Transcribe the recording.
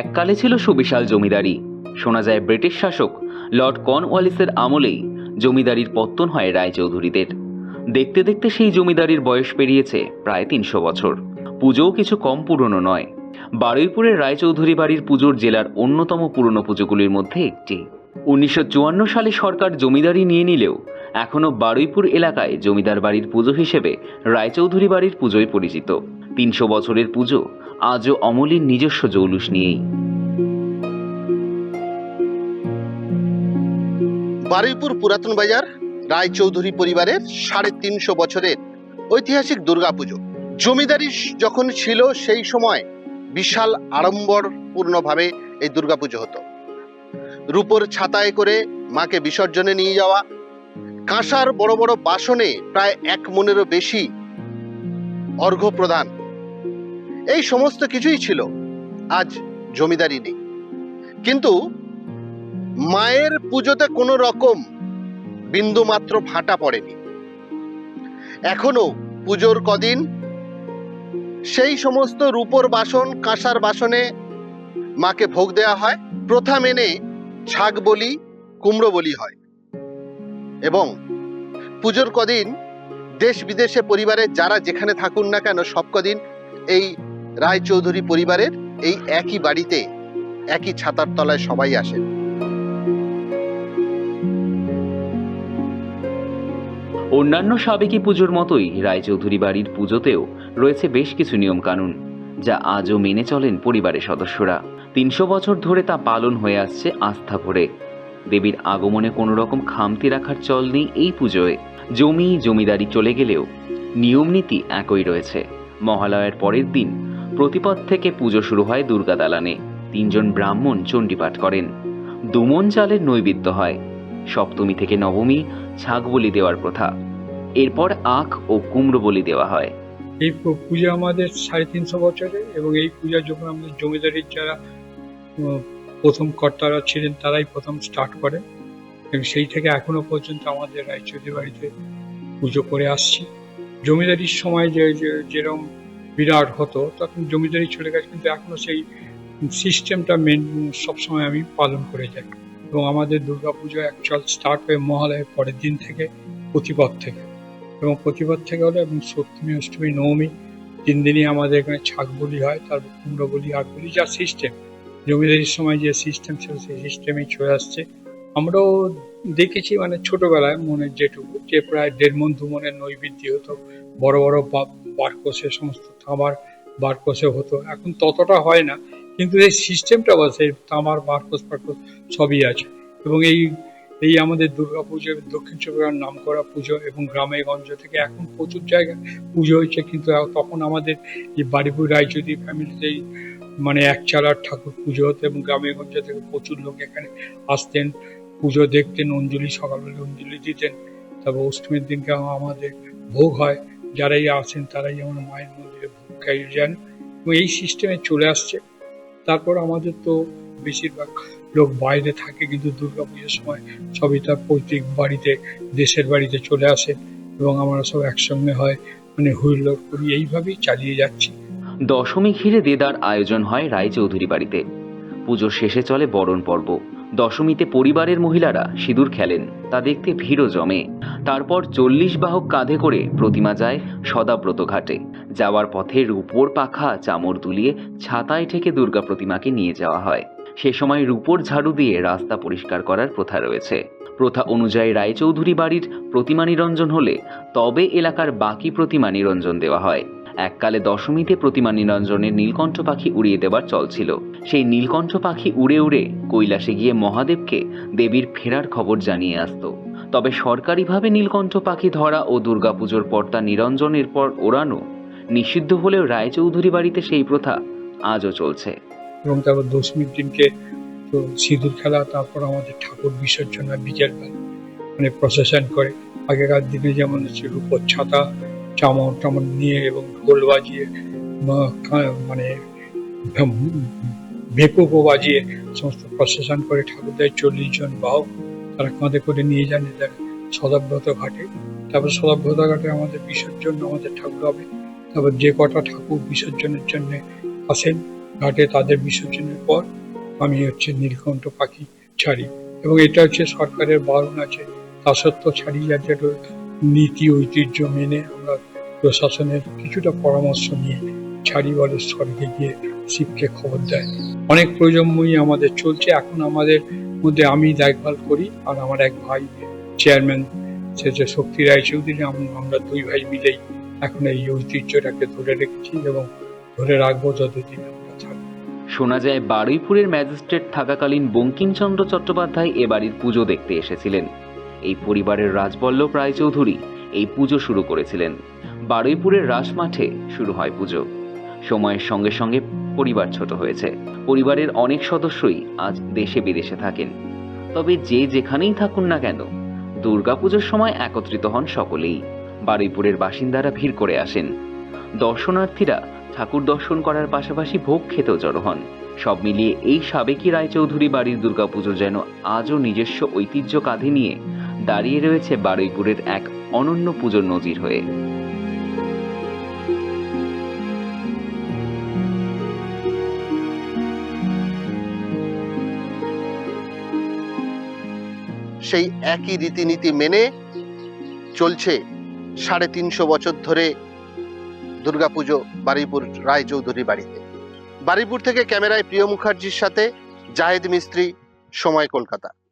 এককালে ছিল সুবিশাল জমিদারি। শোনা যায় ব্রিটিশ শাসক লর্ড কর্নওয়ালিসের আমলেই জমিদারির পত্তন হয় রায়চৌধুরীদের। দেখতে দেখতে সেই জমিদারির বয়স পেরিয়েছে প্রায় তিনশো বছর। পুজোও কিছু কম পুরনো নয়। বারুইপুরের রায়চৌধুরী বাড়ির পুজোর জেলার অন্যতম পুরনো পুজোগুলির মধ্যে একটি। উনিশশো চুয়ান্ন সালে সরকার জমিদারি নিয়ে নিলেও এখনও বারুইপুর এলাকায় জমিদার বাড়ির পুজো হিসেবে রায়চৌধুরী বাড়ির পুজোয় পরিচিত। তিনশো বছরের পুজো আজও অমলের নিজস্ব জৌলুস নিয়েই। বারুইপুর পুরাতন বাজার, রায়চৌধুরী পরিবারের সাড়ে তিনশো বছরের ঐতিহাসিক দুর্গাপুজো। জমিদারি যখন ছিল, সেই সময় বিশাল আড়ম্বরপূর্ণভাবে এই দুর্গাপুজো হতো। রূপোর ছাতায় করে মাকে বিসর্জনে নিয়ে যাওয়া, কাঁসার বড় বড় বাসনে প্রায় এক মনেরও বেশি অর্ঘ্য প্রদান এই সমস্ত কিছুই ছিল। আজ জমিদারি নেই। কিন্তু মায়ের পুজোতে কোনো রকম বিন্দু মাত্র ফাটা পড়েনি। এখনও পুজোর কদিন। সেই সমস্ত রূপোর বাসন, কাঁসার বাসনে মাকে ভোগ দেওয়া হয়। প্রথা মেনে ছাগ বলি, কুমড়ো বলি হয়। এবং পুজোর কদিন দেশ বিদেশে পরিবারের যারা যেখানে থাকুন না কেন, সব কদিন এই রায়চৌধুরী পরিবারের এই একই বাড়িতে একই ছাতার তলায় সবাই আসেন। অন্যান্য সাবেকি পুজোর মতোই রায়চৌধুরী বাড়ির পুজোতেও রয়েছে বেশ কিছু নিয়মকানুন, যা আজও মেনে চলেন পরিবারের সদস্যরা। তিনশো বছর ধরে তা পালন হয়ে আসছে আস্থা ভরে। দেবীর আগমনে কোনো রকম খামতি রাখার চল নেই এই পুজোয়। জমি জমিদারি চলে গেলেও নিয়ম নীতি একই রয়েছে। মহালয়ের পরের দিন প্রতিপদ থেকে পুজো শুরু হয় দুর্গা দালানে। তিনজন ব্রাহ্মণ চণ্ডীপাঠ করেন। দুমন চালের নৈবেদ্য হয়। সপ্তমী থেকে নবমী ছাগ বলি দেওয়ার প্রথা। এরপর আখ ও কুমড়ো বলি দেওয়া হয়। এই পূজা আমাদের সাড়ে তিনশো বছরে এবং এই পূজা যখন আমাদের জমিদারির যারা প্রথম কর্তারা ছিলেন তারাই প্রথম স্টার্ট করে এবং সেই থেকে এখনও পর্যন্ত আমাদের রায়চৌধুরী বাড়িতে পুজো করে আসছি। জমিদারির সময় যে যেরকম বিরাট হতো, তখন জমিদারি চলে গেছে কিন্তু এখনও সেই সিস্টেমটা মেন সবসময় আমি পালন করে যাই। এবং আমাদের দুর্গাপুজো অ্যাকচুয়াল স্টার্ট হয়ে মহালয়ের পরের দিন থেকে প্রতিপদ থেকে। এবং প্রতিপদ থেকে হলো এবং সপ্তমী, অষ্টমী, নবমী তিন দিনই আমাদের এখানে ছাগ বলি হয়, তারপর কুমড়ো বলি আগ বলি, যা সিস্টেম জমিদারির সময় যে সিস্টেম ছিল সেই সিস্টেমেই চলে আসছে। আমরাও দেখেছি মানে ছোটবেলায় মনে যেটুকু, যে প্রায় দেড় মন, দু মনের নৈবেদ্য হতো, বড় বড় বারকোষে সমস্ত তামার বারকোষে হতো। এখন ততটা হয় না, কিন্তু এই সিস্টেমটা বা সেই তামার বারকোষ বারকোষ সবই আছে। এবং এই এই আমাদের দুর্গা পুজো দক্ষিণ চব্বিশ নাম করা পুজো এবং গ্রামে গঞ্জ থেকে এখন প্রচুর জায়গায় পুজো হয়েছে, কিন্তু তখন আমাদের এই বাড়িপুর রায়চৌধুরী ফ্যামিলিতেই মানে এক চালার ঠাকুর পুজো হতো এবং গ্রামে গঞ্জ থেকে প্রচুর লোক এখানে আসতেন, পুজো দেখতেন, অঞ্জলি, সকালবেলা অঞ্জলি দিতেন তারপর অষ্টমীর দিনকে আমাদের ভোগ হয়। যারাই আছেন তারাই যেমন মায়ের মন্দিরে ভূমিকায় যান এবং এই সিস্টেমে চলে আসছে। তারপর আমাদের তো বেশিরভাগ লোক বাইরে থাকে কিন্তু দুর্গা পুজোর সময় সবই তার পৈতৃক বাড়িতে, দেশের বাড়িতে চলে আসে এবং আমরা সব একসঙ্গে হয় মানে হুইল্লোড় করি, এইভাবেই চালিয়ে যাচ্ছি। দশমী ঘিরে দেদার আয়োজন হয় রায়চৌধুরী বাড়িতে। পুজোর শেষে চলে বরণ পর্ব। দশমীতে পরিবারের মহিলারা সিঁদুর খেলেন। তা দেখতে ভিড়ও জমে। তারপর চল্লিশ বাহক কাঁধে করে প্রতিমা যায় সদাব্রত ঘাটে। যাওয়ার পথে রূপোর পাখা চামর দুলিয়ে ছাতায় ঠেকে দুর্গা প্রতিমাকে নিয়ে যাওয়া হয়। সে সময় রূপোর ঝাড়ু দিয়ে রাস্তা পরিষ্কার করার প্রথা রয়েছে। প্রথা অনুযায়ী রায়চৌধুরী বাড়ির প্রতিমা নিরঞ্জন হলে তবে এলাকার বাকি প্রতিমা নিরঞ্জন দেওয়া হয়। এককালে দশমীতে প্রতিমা নিরঞ্জনের নীলকণ্ঠ পাখি উড়িয়ে দেবার চল ছিল। সেই নীলকণ্ঠ পাখি উড়ে উড়ে কৈলাসে গিয়ে মহাদেবকে দেবীর ফেরার খবর জানিয়ে আসতো। তবে সরকারিভাবে নীলকণ্ঠ পাখি ধরা ও দুর্গাপুজোর পর তা নিরঞ্জনের পর ওড়ানো নিষিদ্ধ হলেও রায়চৌধুরী বাড়িতে সেই প্রথা আজও চলছে। এবং তারপর দশমীর দিনকে তো সিঁদুর খেলা, তারপর আমাদের ঠাকুর বিসর্জন বিকেলবেলা মানে প্রসেশন করে। আগেকার দিনে যেমন হচ্ছে রূপোর ছাতা চামর টামর নিয়ে এবং ঢোল বাজিয়ে মানে ভেপুকো বাজিয়ে সমস্ত প্রসেশন করে ঠাকুরদের চল্লিশ জন বাহক, তারা কাঁধে করে নিয়ে যান সদাব্রত ঘাটে। তারপর সদাব্রত ঘাটে আমাদের বিসর্জন আমাদের ঠাকুর হবে। তারপর যে কটা ঠাকুর বিসর্জনের জন্য আসেন, ঘাটে তাদের বিসর্জনের পর আমি হচ্ছে নীলকণ্ঠ পাখি ছাড়ি। এবং এটা হচ্ছে সরকারের বারণ আছে, তা সত্ত্বেও ছাড়িয়ে একটু নীতি, ঐতিহ্য মেনে আমরা প্রশাসনের কিছুটা পরামর্শ নিয়ে ছাড়ি বলে স্বর্গে গিয়ে শিবকে খবর দেয়। অনেক প্রজন্মই আমাদের চলছে। এখন আমাদের মধ্যে আমি দেখভাল করি আর আমার এক ভাই চেয়ারম্যান, সে যে শক্তি রায় চৌধুরী আমরা দুই ভাই মিলেই এখন এই ঐতিহ্যটাকে ধরে রেখেছি এবং ধরে রাখব যতদিন শোনা যায় বারুইপুরের ম্যাজিস্ট্রেট থাকাকালীন বঙ্কিমচন্দ্র চট্টোপাধ্যায় এ বাড়ির পুজো দেখতে এসেছিলেন। এই পরিবারের রাজবল্লভ রায়চৌধুরী এই পুজো শুরু করেছিলেন। বারুইপুরের রাসমাঠে শুরু হয় পুজো। সময়ের সঙ্গে সঙ্গে পরিবার ছোট হয়েছে। পরিবারের অনেক সদস্যই আজ দেশে বিদেশে থাকেন। তবে যে যেখানেই থাকুন না কেন দুর্গাপুজোর সময় একত্রিত হন সকলেই। বারুইপুরের বাসিন্দারা ভিড় করে আসেন। দর্শনার্থীরা ঠাকুর দর্শন করার পাশাপাশি ভোগ খেতেও জড়ো হন। সব মিলিয়ে এই সাবেকি রায়চৌধুরী বাড়ির দুর্গাপুজো যেন আজও নিজস্ব ঐতিহ্য কাঁধে নিয়ে দাঁড়িয়ে রয়েছে বারুইপুরের এক অনন্য পুজোর নজির হয়ে। সেই একই রীতিনীতি মেনে চলছে সাড়ে তিনশো বছর ধরে দুর্গাপুজো বারুইপুর রায়চৌধুরী বাড়িতে। বারুইপুর থেকে ক্যামেরায় প্রিয় মুখার্জির সাথে জাহেদ মিস্ত্রি, সময় কলকাতা।